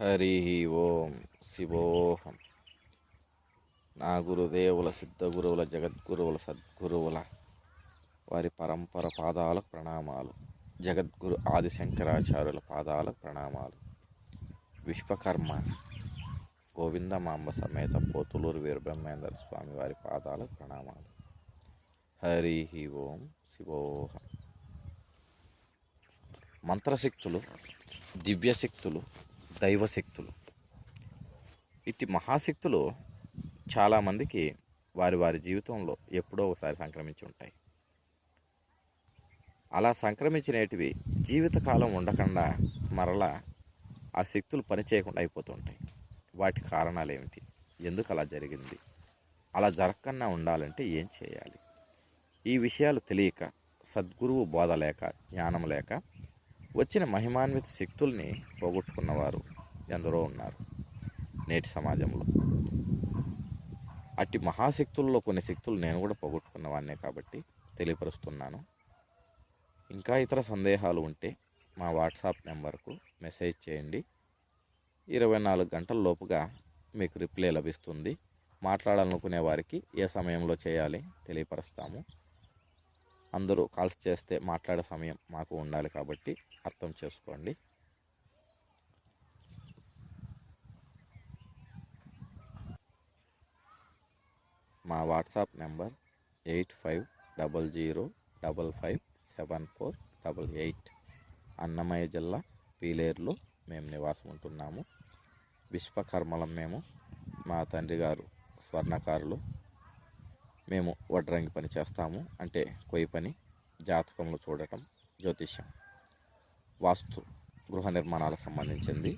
హరి ఓం శివోహం నా గురుదేవుల సిద్ధగురువుల జగద్గురువుల సద్గురువుల వారి పరంపర పాదాలకు ప్రణామాలు. జగద్గురు ఆదిశంకరాచార్యుల పాదాలకు ప్రణామాలు. విశ్వకర్మ గోవిందమాంబ సమేత పోతులూరు వీరబ్రహ్మేంద్ర స్వామి వారి పాదాలకు ప్రణామాలు. హరి ఓం శివోహం మంత్రశక్తులు దివ్యశక్తులు దైవశక్తులు. ఇట్టి మహాశక్తులు చాలామందికి వారి వారి జీవితంలో ఎప్పుడో ఒకసారి సంక్రమించి ఉంటాయి. అలా సంక్రమించినటివి జీవితకాలం ఉండకుండా మరలా ఆ శక్తులు పనిచేయకుండా అయిపోతుంటాయి వాటి కారణాలు ఏమిటి? ఎందుకు అలా జరిగింది? అలా జరగకుండా ఉండాలంటే ఏం చేయాలి? ఈ విషయాలు తెలియక సద్గురువు బోధ లేక జ్ఞానం లేక వచ్చిన మహిమాన్విత శక్తుల్ని పోగొట్టుకున్నవారు ఎందరో ఉన్నారు నేటి సమాజంలో. అట్టి మహాశక్తుల్లో కొన్ని శక్తులు నేను కూడా పోగొట్టుకున్నవాన్నే కాబట్టి తెలియపరుస్తున్నాను. ఇంకా ఇతర సందేహాలు ఉంటే మా వాట్సాప్ నెంబర్కు మెసేజ్ చేయండి. ఇరవై నాలుగు గంటల లోపుగా మీకు రిప్లై లభిస్తుంది. మాట్లాడాలనుకునే వారికి ఏ సమయంలో చేయాలి తెలియపరుస్తాము. అందరూ కాల్స్ చేస్తే మాట్లాడే సమయం మాకు ఉండాలి కాబట్టి అర్థం చేసుకోండి. మా WhatsApp number eight five double zero double five seven four double eight. Annamayya జిల్లా పీలేరులో మేము నివాసం ఉంటున్నాము. విశ్వకర్మలం మేము మా తండ్రి గారు స్వర్ణకారులు. మేము వడ్రంగి పని చేస్తాము. అంటే కొయ్యి పని జాతకంలో చూడటం జ్యోతిష్యం. వాస్తు గృహ నిర్మాణాలకు సంబంధించింది.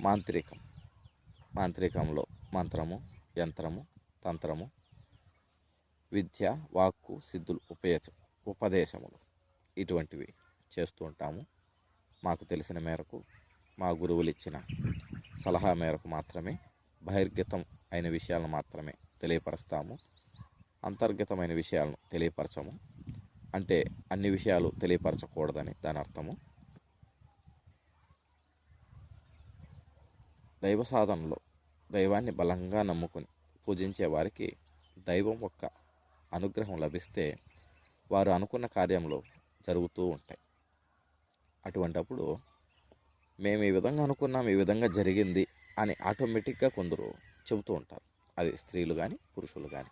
మాంత్రికం. మాంత్రికంలో మంత్రము యంత్రము తంత్రము విద్య వాక్కు సిద్ధులు ఉపయోగ ఉపదేశములు ఇటువంటివి చేస్తూ ఉంటాము. మాకు తెలిసిన మేరకు మా గురువులు ఇచ్చిన సలహా మేరకు మాత్రమే బహిర్గతం అయిన విషయాలను మాత్రమే తెలియపరుస్తాము. అంతర్గతమైన విషయాలను తెలియపరచము. అంటే అన్ని విషయాలు తెలియపరచకూడదని దాని అర్థము. దైవ సాధనలో దైవాన్ని బలంగా నమ్ముకుని పూజించే వారికి దైవం యొక్క అనుగ్రహం లభిస్తే వారు అనుకున్న కార్యంలో జరుగుతూ ఉంటాయి. అటువంటప్పుడు మేము ఈ విధంగా అనుకున్నాం ఈ విధంగా జరిగింది అని ఆటోమేటిక్గా కొందరు చెబుతూ ఉంటారు. అది స్త్రీలు కానీ పురుషులు కానీ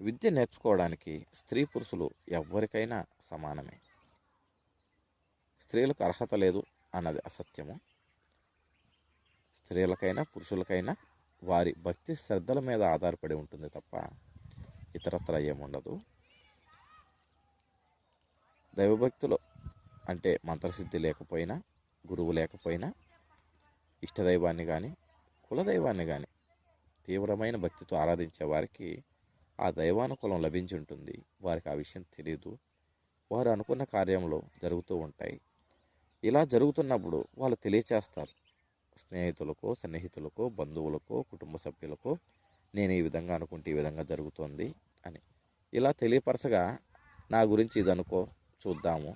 విద్య నేర్చుకోవడానికి స్త్రీ పురుషులు ఎవరికైనా సమానమే. స్త్రీలకు అర్హత లేదు అన్నది అసత్యము. స్త్రీలకైనా పురుషులకైనా వారి భక్తి శ్రద్ధల మీద ఆధారపడి ఉంటుంది తప్ప ఇతరత్ర ఏముండదు. దైవభక్తిలో అంటే మంత్రసిద్ధి లేకపోయినా గురువు లేకపోయినా ఇష్టదైవాన్ని కానీ కులదైవాన్ని కానీ తీవ్రమైన భక్తితో ఆరాధించే వారికి ఆ దైవానుకూలం లభించి ఉంటుంది వారికి ఆ విషయం తెలియదు వారు అనుకున్న కార్యంలో జరుగుతూ ఉంటాయి. ఇలా జరుగుతున్నప్పుడు వాళ్ళు తెలియచేస్తారు. స్నేహితులకో సన్నిహితులకో బంధువులకో కుటుంబ సభ్యులకో నేను ఈ విధంగా అనుకుంటే ఈ విధంగా జరుగుతోంది అని. ఇలా తెలియపరచగా నా గురించి ఇది అనుకో చూద్దాము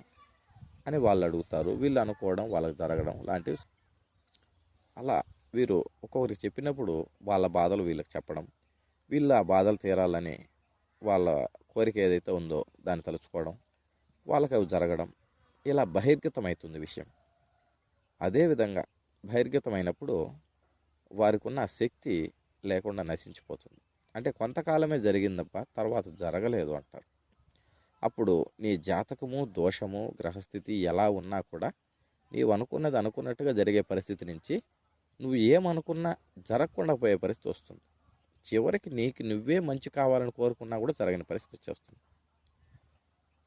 అని వాళ్ళు అడుగుతారు. వీళ్ళు అనుకోవడం వాళ్ళకి జరగడం లాంటివి. అలా వీరు ఒక్కొక్కరికి చెప్పినప్పుడు వాళ్ళ బాధలు వీళ్ళకి చెప్పడం వీళ్ళ ఆ బాధలు తీరాలని వాళ్ళ కోరిక ఏదైతే ఉందో దాన్ని తలుచుకోవడం వాళ్ళకి అవి జరగడం ఇలా బహిర్గతమవుతుంది విషయం. అదేవిధంగా బహిర్గతమైనప్పుడు వారికి ఉన్న శక్తి లేకుండా నశించిపోతుంది. అంటే కొంతకాలమే జరిగిందప్ప తర్వాత జరగలేదు అంటారు. అప్పుడు నీ జాతకము దోషము గ్రహస్థితి ఎలా ఉన్నా కూడా నీవు అనుకున్నది అనుకున్నట్టుగా జరిగే పరిస్థితి నుంచి నువ్వు ఏమనుకున్నా జరగకుండా పోయే పరిస్థితి వస్తుంది. చివరికి నీకు నువ్వే మంచి కావాలని కోరుకున్నా కూడా జరగని పరిస్థితి వచ్చేస్తుంది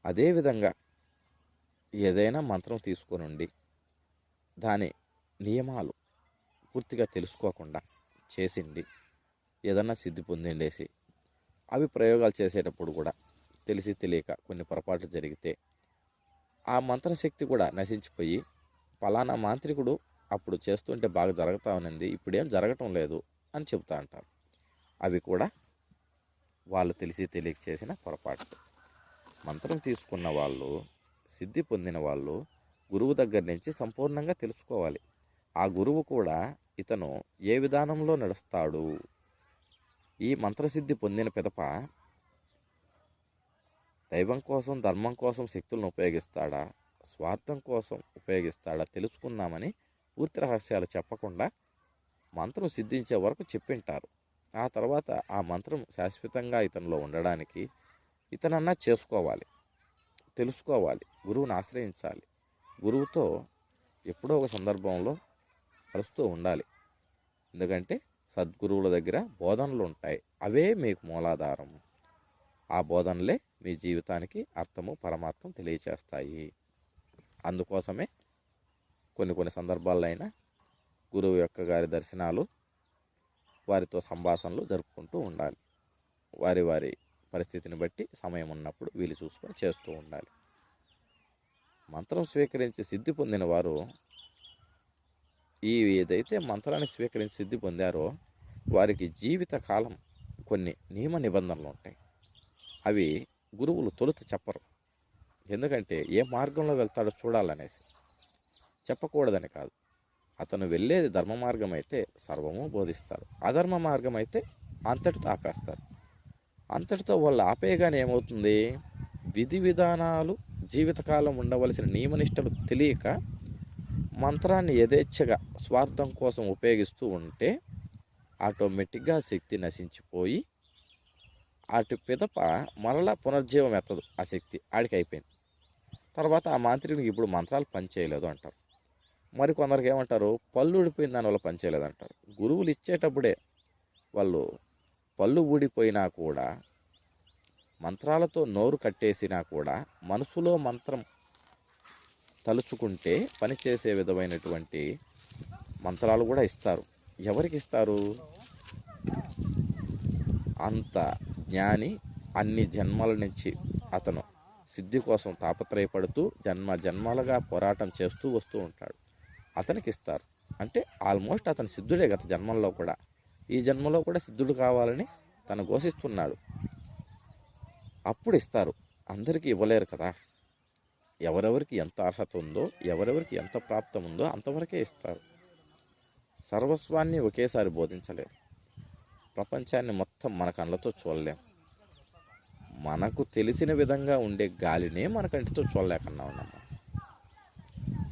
అదేవిధంగా ఏదైనా మంత్రం తీసుకోనుండి దాని నియమాలు పూర్తిగా తెలుసుకోకుండా చేసిండి ఏదన్నా సిద్ధి పొందిండేసి అవి ప్రయోగాలు చేసేటప్పుడు కూడా తెలిసి తెలియక కొన్ని పొరపాట్లు జరిగితే ఆ మంత్రశక్తి కూడా నశించిపోయి పలానా మాంత్రికుడు అప్పుడు చేస్తుంటే బాగా జరుగుతూ ఉన్నది. ఇప్పుడేం జరగటం లేదు అని చెబుతూ అంటారు. అవి కూడా వాళ్ళు తెలిసి తెలియక చేసిన పొరపాటు. మంత్రం తీసుకున్న వాళ్ళు సిద్ధి పొందిన వాళ్ళు గురువు దగ్గర నుంచి సంపూర్ణంగా తెలుసుకోవాలి. ఆ గురువు కూడా ఇతను ఏ విధానంలో నడుస్తాడు? ఈ మంత్రసిద్ధి పొందిన పిదప దైవం కోసం ధర్మం కోసం శక్తులను ఉపయోగిస్తాడా? స్వార్థం కోసం ఉపయోగిస్తాడా? తెలుసుకుందామని పూర్తి రహస్యాలు చెప్పకుండా మంత్రం సిద్ధించే వరకు చెప్పింటారు. ఆ తర్వాత ఆ మంత్రం శాశ్వతంగా ఇతనిలో ఉండడానికి ఇతనన్నా చేసుకోవాలి తెలుసుకోవాలి గురువుని ఆశ్రయించాలి. గురువుతో ఎప్పుడో ఒక సందర్భంలో కలుస్తూ ఉండాలి. ఎందుకంటే సద్గురువుల దగ్గర బోధనలు ఉంటాయి. అవే మీకు మూలాధారం. ఆ బోధనలే మీ జీవితానికి అర్థము పరమార్థం తెలియచేస్తాయి. అందుకోసమే కొన్ని కొన్ని సందర్భాల్లో అయినా గురువు యొక్క గారి దర్శనాలు వారితో సంభాషణలు జరుపుకుంటూ ఉండాలి. వారి వారి పరిస్థితిని బట్టి సమయం ఉన్నప్పుడు వీలు చూసుకొని చేస్తూ ఉండాలి. మంత్రం స్వీకరించి సిద్ధి పొందిన వారు ఈ ఏదైతే మంత్రాన్ని స్వీకరించి సిద్ధి పొందారో వారికి జీవిత కాలం కొన్ని నియమ నిబంధనలు ఉంటాయి. అవి గురువులు తొలుత చెప్పరు. ఎందుకంటే ఏ మార్గంలో వెళ్తాడో చూడాలనేసి. చెప్పకూడదని కాదు. అతను వెళ్ళేది ధర్మ మార్గం అయితే సర్వము బోధిస్తారు. అధర్మ మార్గం అయితే అంతటితో ఆపేస్తారు. అంతటితో వాళ్ళు ఆపేయగానే ఏమవుతుంది? విధి విధానాలు జీవితకాలం ఉండవలసిన నియమనిష్టలు తెలియక మంత్రాన్ని యథేచ్ఛగా స్వార్థం కోసం ఉపయోగిస్తూ ఉంటే ఆటోమేటిక్గా శక్తి నశించిపోయి అటు పిదప మరలా పునర్జీవం ఎత్తదు. ఆ శక్తి ఆడికి అయిపోయింది తర్వాత ఆ మాంత్రికునికి ఇప్పుడు మంత్రాలు పనిచేయలేదు అంటారు. మరి కొందరికి ఏమంటారు పళ్ళు ఊడిపోయిన దానివల్ల పనిచేయలేదంటారు గురువులు ఇచ్చేటప్పుడే వాళ్ళు పళ్ళు ఊడిపోయినా కూడా మంత్రాలతో నోరు కట్టేసినా కూడా మనసులో మంత్రం తలుచుకుంటే పనిచేసే విధమైనటువంటి మంత్రాలు కూడా ఇస్తారు. ఎవరికి ఇస్తారు? అంత జ్ఞాని అన్ని జన్మల నుంచి అతను సిద్ధి కోసం తాపత్రయపడుతూ జన్మ జన్మలుగా పోరాటం చేస్తూ వస్తూ ఉంటాడు. అతనికి ఇస్తారు అంటే ఆల్మోస్ట్ అతను సిద్ధుడే గత జన్మల్లో కూడా. ఈ జన్మలో కూడా సిద్ధుడు కావాలని తను ఘోషిస్తున్నాడు. అప్పుడు ఇస్తారు అందరికీ ఇవ్వలేరు కదా. ఎవరెవరికి ఎంత అర్హత ఉందో ఎవరెవరికి ఎంత ప్రాప్తం ఉందో అంతవరకే ఇస్తారు. సర్వస్వాన్ని ఒకేసారి బోధించలేము ప్రపంచాన్ని మొత్తం మన కళ్ళతో చూడలేం. మనకు తెలిసిన విధంగా ఉండే గాలినే మన కంటితో చూడలేకన్నా ఉన్నాము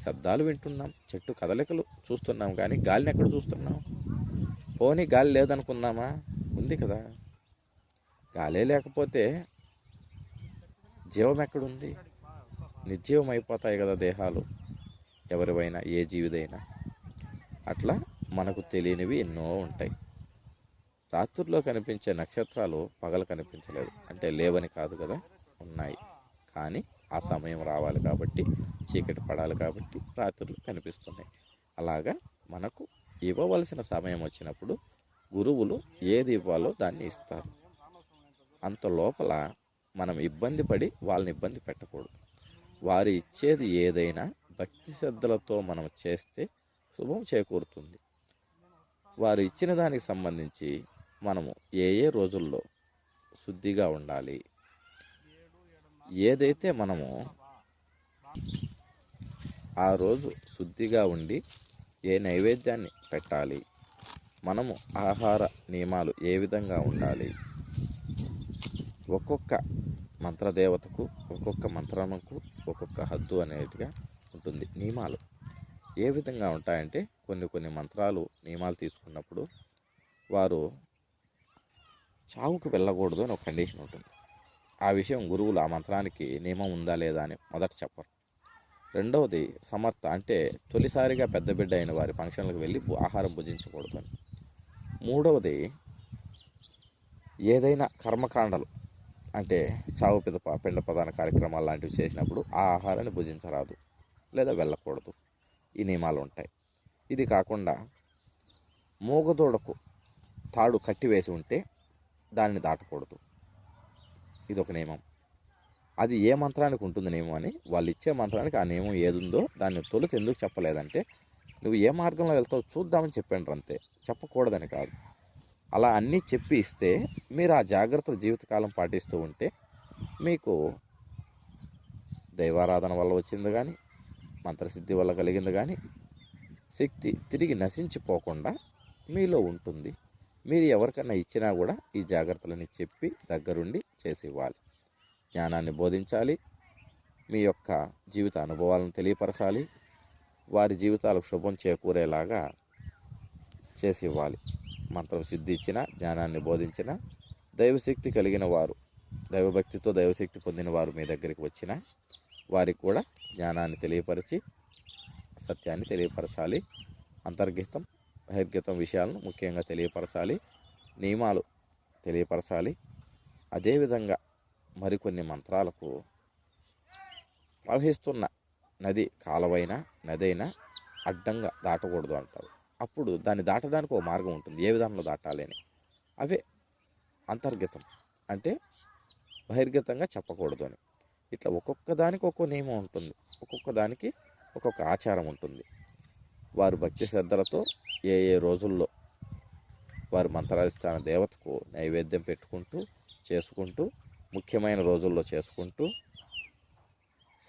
శబ్దాలు వింటున్నాం చెట్టు కదలికలు చూస్తున్నాం కానీ గాలిని ఎక్కడ చూస్తున్నాం? పోనీ గాలి లేదనుకుందామా? ఉంది కదా. గాలే లేకపోతే జీవం ఎక్కడుంది? నిర్జీవం అయిపోతాయి కదా దేహాలు. ఎవరివైనా ఏ జీవిదైనా. అట్లా మనకు తెలియనివి ఎన్నో ఉంటాయి. రాత్రుల్లో కనిపించే నక్షత్రాలు పగలు కనిపించలేదు. అంటే లేవని కాదు కదా ఉన్నాయి. కానీ ఆ సమయం రావాలి కాబట్టి చీకటి పడాలి కాబట్టి రాత్రులు కనిపిస్తున్నాయి. అలాగా మనకు ఇవ్వవలసిన సమయం వచ్చినప్పుడు గురువులు ఏది ఇవ్వాలో దాన్ని ఇస్తారు. అంత లోపల మనం ఇబ్బంది పడి వాళ్ళని ఇబ్బంది పెట్టకూడదు. వారు ఇచ్చేది ఏదైనా భక్తి శ్రద్ధలతో మనం చేస్తే శుభం చేకూరుతుంది. వారు ఇచ్చిన దానికి సంబంధించి మనము ఏ ఏ రోజుల్లో శుద్ధిగా ఉండాలి ఏదైతే మనము ఆ రోజు శుద్ధిగా ఉండి ఏ నైవేద్యాన్ని పెట్టాలి మనము ఆహార నియమాలు ఏ విధంగా ఉండాలి ఒక్కొక్క మంత్రదేవతకు ఒక్కొక్క మంత్రముకు ఒక్కొక్క హద్దు అనేటిగా ఉంటుంది. నియమాలు ఏ విధంగా ఉంటాయంటే కొన్ని కొన్ని మంత్రాలు నియమాలు తీసుకున్నప్పుడు వారు చావుకు వెళ్ళకూడదు అని ఒక కండిషన్ ఉంటుంది. ఆ విషయం గురువులు ఆ మంత్రానికి నియమం ఉందా లేదా అని మొదట చెప్పరు. రెండవది సమర్థ అంటే తొలిసారిగా పెద్ద బిడ్డ అయిన వారి ఫంక్షన్లకు వెళ్ళి ఆహారం భుజించకూడదు అని మూడవది ఏదైనా కర్మకాండలు అంటే చావు పిదప పిండ ప్రధాన కార్యక్రమాలు లాంటివి చేసినప్పుడు ఆ ఆహారాన్ని భుజించరాదు లేదా వెళ్ళకూడదు. ఈ నియమాలు ఉంటాయి ఇది కాకుండా మూగదూడకు తాడు కట్టివేసి ఉంటే దాన్ని దాటకూడదు. ఇది ఒక నియమం. అది ఏ మంత్రానికి ఉంటుంది నియమం అని వాళ్ళు ఇచ్చే మంత్రానికి ఆ నియమం ఏది ఉందో దాన్ని తొలుత ఎందుకు చెప్పలేదంటే నువ్వు ఏ మార్గంలో వెళ్తావు చూద్దామని చెప్పండి అంతే. చెప్పకూడదని కాదు. అలా అన్నీ చెప్పి ఇస్తే మీరు ఆ జాగ్రత్తలు జీవితకాలం పాటిస్తూ ఉంటే మీకు దైవారాధన వల్ల వచ్చింది కానీ మంత్రసిద్ధి వల్ల కలిగింది కానీ శక్తి తిరిగి నశించిపోకుండా మీలో ఉంటుంది. మీరు ఎవరికన్నా ఇచ్చినా కూడా ఈ జాగ్రత్తలని చెప్పి దగ్గరుండి చేసి ఇవ్వాలి జ్ఞానాన్ని బోధించాలి. మీ యొక్క జీవిత అనుభవాలను తెలియపరచాలి. వారి జీవితాలకు శుభం చేకూరేలాగా చేసి ఇవ్వాలి మంత్రం సిద్ధి ఇచ్చిన జ్ఞానాన్ని బోధించిన దైవశక్తి కలిగిన వారు దైవభక్తితో దైవశక్తి పొందిన వారు మీ దగ్గరికి వచ్చిన వారికి కూడా జ్ఞానాన్ని తెలియపరిచి సత్యాన్ని తెలియపరచాలి. అంతర్గతం బహిర్గతం విషయాలను ముఖ్యంగా తెలియపరచాలి. నియమాలు తెలియపరచాలి. అదేవిధంగా మరికొన్ని మంత్రాలకు ప్రవహిస్తున్న నది కాలవైనా నదైనా అడ్డంగా దాటకూడదు అంటారు. అప్పుడు దాన్ని దాటడానికి ఒక మార్గం ఉంటుంది. ఏ విధానంలో దాటాలి అని? అవే అంతర్గతం. అంటే బహిర్గతంగా చెప్పకూడదు అని. ఇట్లా ఒక్కొక్క దానికి ఒక్కో నియమం ఉంటుంది. ఒక్కొక్క దానికి ఒక్కొక్క ఆచారం ఉంటుంది. వారు భక్తి శ్రద్ధలతో ఏ ఏ రోజుల్లో వారు మంత్రాధిష్టాన దేవతకు నైవేద్యం పెట్టుకుంటూ చేసుకుంటూ ముఖ్యమైన రోజుల్లో చేసుకుంటూ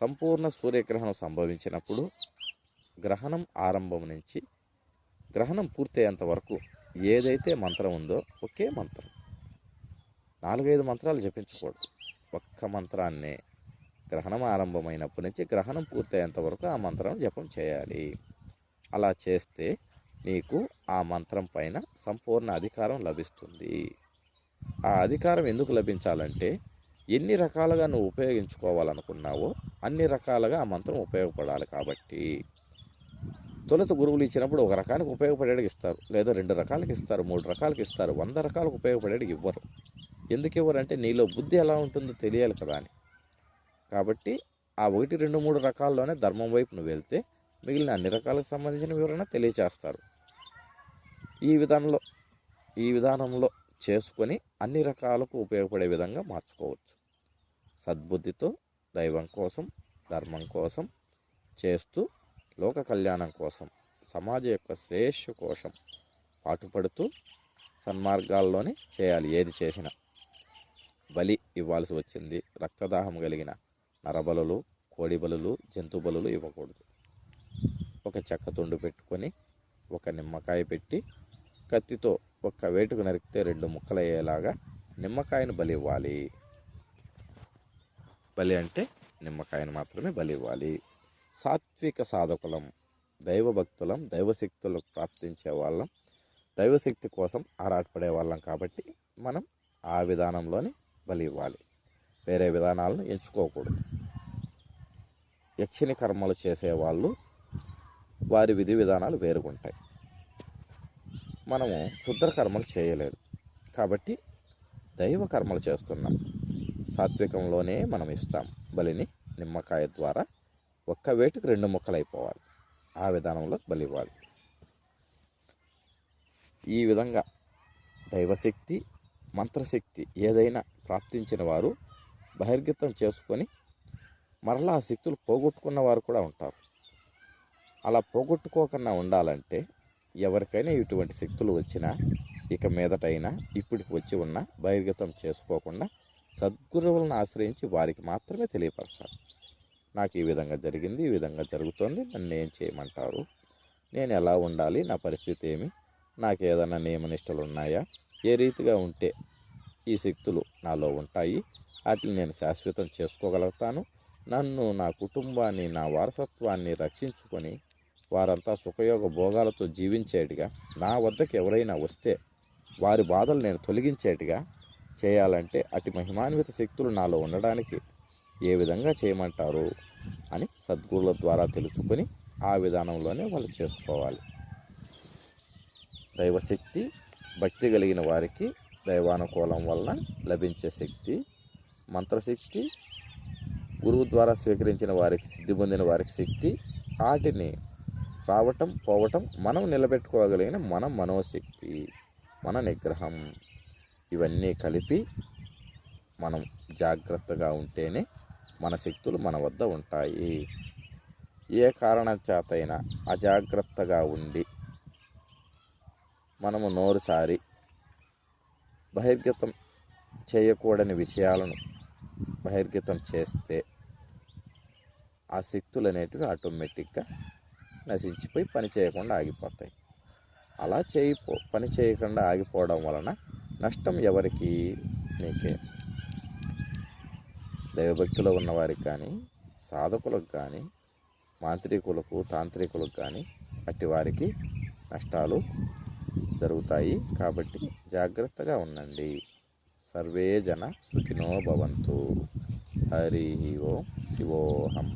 సంపూర్ణ సూర్యగ్రహణం సంభవించినప్పుడు గ్రహణం ఆరంభం నుంచి గ్రహణం పూర్తయ్యేంత వరకు ఏదైతే మంత్రం ఉందో ఒకే మంత్రం. నాలుగైదు మంత్రాలు జపించకూడదు. ఒక్క మంత్రాన్నే గ్రహణం ఆరంభమైనప్పటి నుంచి గ్రహణం పూర్తయ్యేంత వరకు ఆ మంత్రం జపం చేయాలి. అలా చేస్తే నీకు ఆ మంత్రం పైన సంపూర్ణ అధికారం లభిస్తుంది. ఆ అధికారం ఎందుకు లభించాలంటే ఎన్ని రకాలుగా నువ్వు ఉపయోగించుకోవాలనుకున్నావో అన్ని రకాలుగా ఆ మంత్రం ఉపయోగపడాలి కాబట్టి. తొలుత గురువులు ఇచ్చినప్పుడు ఒక రకానికి ఉపయోగపడేటికి ఇస్తారు లేదా రెండు రకాలకి ఇస్తారు మూడు రకాలకి ఇస్తారు వంద రకాలకు ఉపయోగపడేటికి ఇవ్వరు. ఎందుకు ఇవ్వరంటే నీలో బుద్ధి ఎలా ఉంటుందో తెలియాలి కదా అని. కాబట్టి ఆ ఒకటి రెండు మూడు రకాల్లోనే ధర్మం వైపు నువ్వు వెళ్తే మిగిలిన అన్ని రకాలకు సంబంధించిన వివరణ తెలియచేస్తారు. ఈ విధానంలో ఈ విధానంలో చేసుకొని అన్ని రకాలకు ఉపయోగపడే విధంగా మార్చుకోవచ్చు. సద్బుద్ధితో దైవం కోసం ధర్మం కోసం చేస్తూ లోక కళ్యాణం కోసం సమాజం యొక్క శ్రేయస్సు కోసం పాటుపడుతూ సన్మార్గాల్లోనే చేయాలి ఏది చేసినా. బలి ఇవ్వాల్సి వచ్చింది. రక్తదాహం కలిగిన నరబలులు కోడి బలులు జంతు బలులు ఇవ్వకూడదు. ఒక చెక్క తుండు పెట్టుకొని ఒక నిమ్మకాయ పెట్టి కత్తితో ఒక్క వేటుకు నరికితే రెండు ముక్కలు అయ్యేలాగా నిమ్మకాయను బలి ఇవ్వాలి. బలి అంటే నిమ్మకాయను మాత్రమే బలి ఇవ్వాలి. సాత్విక సాధకులం దైవభక్తులం దైవశక్తులకు ప్రాప్తించే వాళ్ళం దైవశక్తి కోసం ఆరాటపడే వాళ్ళం కాబట్టి మనం ఆ విధానంలోనే బలి ఇవ్వాలి. వేరే విధానాలను ఎంచుకోకూడదు. యక్షిని కర్మలు చేసేవాళ్ళు వారి విధి విధానాలు వేరుగుంటాయి. మనము క్షుద్ర కర్మలు చేయలేదు. కాబట్టి దైవ కర్మలు చేస్తున్నాం. సాత్వికంలోనే మనం ఇస్తాం. బలిని నిమ్మకాయ ద్వారా ఒక్క వేటుకు రెండు ముక్కలు అయిపోవాలి ఆ విధానంలో బలి ఇవ్వాలి. ఈ విధంగా దైవశక్తి మంత్రశక్తి ఏదైనా ప్రాప్తించిన వారు బహిర్గతం చేసుకొని మరలా ఆ శక్తులు పోగొట్టుకున్న వారు కూడా ఉంటారు. అలా పోగొట్టుకోకుండా ఉండాలంటే ఎవరికైనా ఇటువంటి శక్తులు వచ్చినా ఇక మీదటైనా ఇప్పటికి వచ్చి ఉన్న బహిర్గతం చేసుకోకుండా సద్గురువులను ఆశ్రయించి వారికి మాత్రమే తెలియపరచాలి. నాకు ఈ విధంగా జరిగింది ఈ విధంగా జరుగుతోంది నన్ను ఏం చేయమంటారు? నేను ఎలా ఉండాలి? నా పరిస్థితి ఏమి? నాకు ఏదైనా నియమనిష్టలు ఉన్నాయా? ఏ రీతిగా ఉంటే ఈ శక్తులు నాలో ఉంటాయి? వాటిని నేను శాశ్వతం చేసుకోగలుగుతాను. నన్ను నా కుటుంబాన్ని నా వారసత్వాన్ని రక్షించుకొని వారంతా సుఖయోగ భోగాలతో జీవించేటిగా నా వద్దకు ఎవరైనా వస్తే వారి బాధలు నేను తొలగించేటిగా చేయాలంటే అతి మహిమాన్విత శక్తులు నాలో ఉండడానికి ఏ విధంగా చేయమంటారు అని సద్గురుల ద్వారా తెలుసుకొని ఆ విధానంలోనే వాళ్ళు చేసుకోవాలి. దైవశక్తి భక్తి కలిగిన వారికి దైవానుకూలం వలన లభించే శక్తి మంత్రశక్తి గురువు ద్వారా స్వీకరించిన వారికి సిద్ధి పొందిన వారికి శక్తి వాటిని రావటం పోవటం మనం నిలబెట్టుకోగలిగిన మన మనోశక్తి మన నిగ్రహం. ఇవన్నీ కలిపి మనం జాగ్రత్తగా ఉంటేనే మన శక్తులు మన వద్ద ఉంటాయి. ఏ కారణం చేతైనా అజాగ్రత్తగా ఉండి మనము నోరుసారి బహిర్గతం చేయకూడని విషయాలను బహిర్గతం చేస్తే ఆ శక్తులు అనేటివి ఆటోమేటిక్గా నశించిపోయి పని చేయకుండా ఆగిపోతాయి. అలా చేయిపో పని చేయకుండా ఆగిపోవడం వలన నష్టం ఎవరికి నీకే. దైవభక్తిలో ఉన్నవారికి కానీ సాధకులకు కానీ మాంత్రికులకు తాంత్రికులకు కానీ అట్టి వారికి నష్టాలు జరుగుతాయి. కాబట్టి జాగ్రత్తగా ఉండండి. సర్వే జన సుఖినో భవంతు. హరి ఓం శివోహం.